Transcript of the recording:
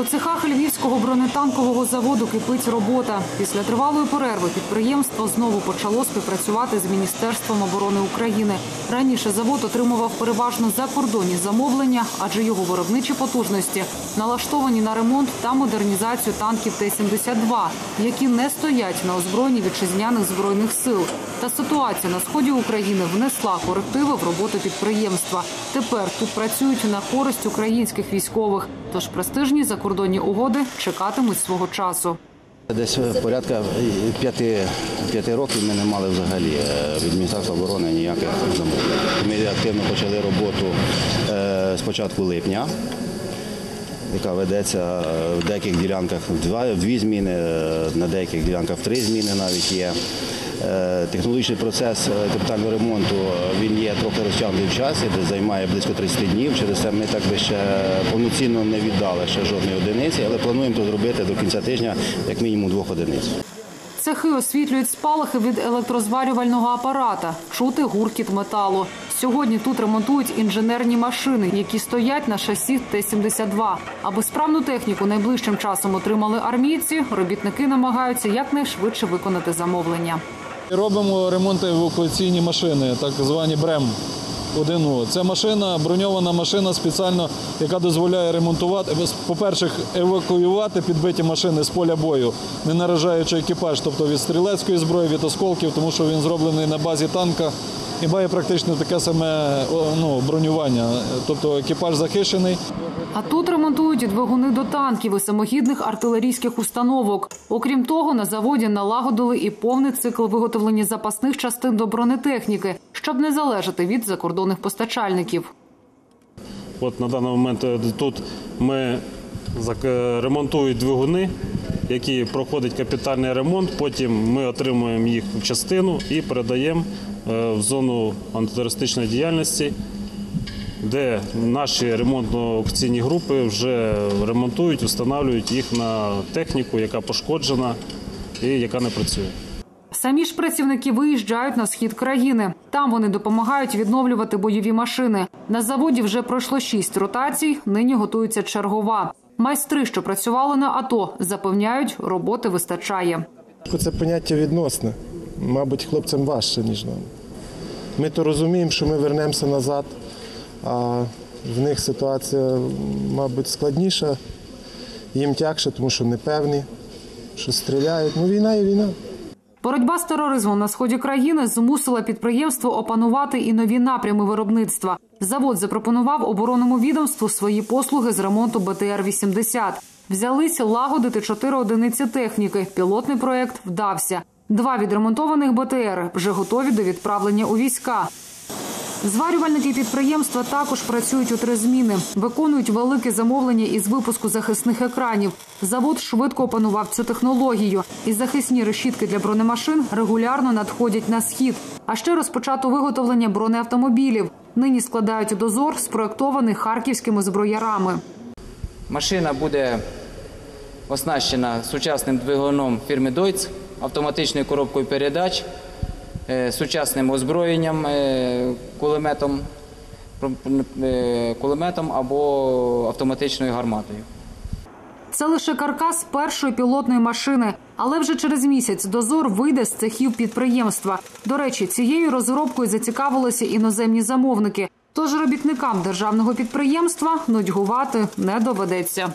У цехах львівського бронетанкового заводу кипить робота. Після тривалої перерви підприємство знову почало співпрацювати з Міністерством оборони України. Раніше завод отримував переважно закордонні замовлення, адже його виробничі потужності налаштовані на ремонт та модернізацію танків Т-72, які не стоять на озброєнні вітчизняних збройних сил. Та ситуація на сході України внесла корективи в роботу підприємства. Тепер тут працюють на користь українських військових. Тож престижні закордонні угоди чекатимуть свого часу. Десь порядка п'яти, п'яти років ми не мали взагалі е, від Міністерства оборони ніяких замовлень. Ми активно почали роботу е, з початку липня, яка ведеться в деяких ділянках в дві зміни, е, на деяких ділянках три зміни навіть є. Е, Технологічний процес е, капітального ремонту він є трохи розтягнутий в часі, де займає близько 30 днів. Через це ми так би ще повноцінно не віддали ще жодної одиниці, але плануємо то зробити до кінця тижня як мінімум двох одиниць. Цехи освітлюють спалахи від електрозварювального апарата, чути гуркіт металу. Сьогодні тут ремонтують інженерні машини, які стоять на шасі Т-72. Аби справну техніку найближчим часом отримали армійці, робітники намагаються якнайшвидше виконати замовлення. Робимо ремонт евакуаційні машини, так звані БРЕМ 1У. Це машина, броньована машина спеціально, яка дозволяє ремонтувати, по-перше, евакуювати підбиті машини з поля бою, не наражаючи екіпаж, тобто від стрілецької зброї, від осколків, тому що він зроблений на базі танка і має практично таке саме ну, бронювання. Тобто екіпаж захищений. А тут ремонтують і двигуни до танків і самохідних артилерійських установок. Окрім того, на заводі налагодили і повний цикл виготовлення запасних частин до бронетехніки, щоб не залежати від закордонних постачальників. От на даний момент е, тут ми е, ремонтують двигуни, які проходять капітальний ремонт. Потім ми отримуємо їх в частину і передаємо е, в зону антитерористичної діяльності, де наші ремонтно-аукційні групи вже ремонтують, встановлюють їх на техніку, яка пошкоджена і яка не працює. Самі ж працівники виїжджають на схід країни. Там вони допомагають відновлювати бойові машини. На заводі вже пройшло шість ротацій. Нині готується чергова. Майстри, що працювали на АТО, запевняють, роботи вистачає. Це поняття відносне. Мабуть, хлопцям важче, ніж нам. Ми то розуміємо, що ми вернемося назад, а в них ситуація, мабуть, складніша, їм тягше, тому що непевні, що стріляють. Ну, війна є війна. Боротьба з тероризмом на сході країни змусила підприємство опанувати і нові напрями виробництва. Завод запропонував оборонному відомству свої послуги з ремонту БТР-80. Взялися лагодити чотири одиниці техніки. Пілотний проект вдався. Два відремонтованих БТР вже готові до відправлення у війська. Зварювальники підприємства також працюють у три зміни, виконують велике замовлення із випуску захисних екранів. Завод швидко опанував цю технологію, і захисні решітки для бронемашин регулярно надходять на схід. А ще розпочато виготовлення бронеавтомобілів. Нині складають дозор, спроектований харківськими зброярами. Машина буде оснащена сучасним двигуном фірми Deutz, автоматичною коробкою передач, сучасним озброєнням, е, кулеметом, е, кулеметом або автоматичною гарматою. Це лише каркас першої пілотної машини, але вже через місяць дозор вийде з цехів підприємства. До речі, цією розробкою зацікавилися іноземні замовники. Тож робітникам державного підприємства нудьгувати не доведеться.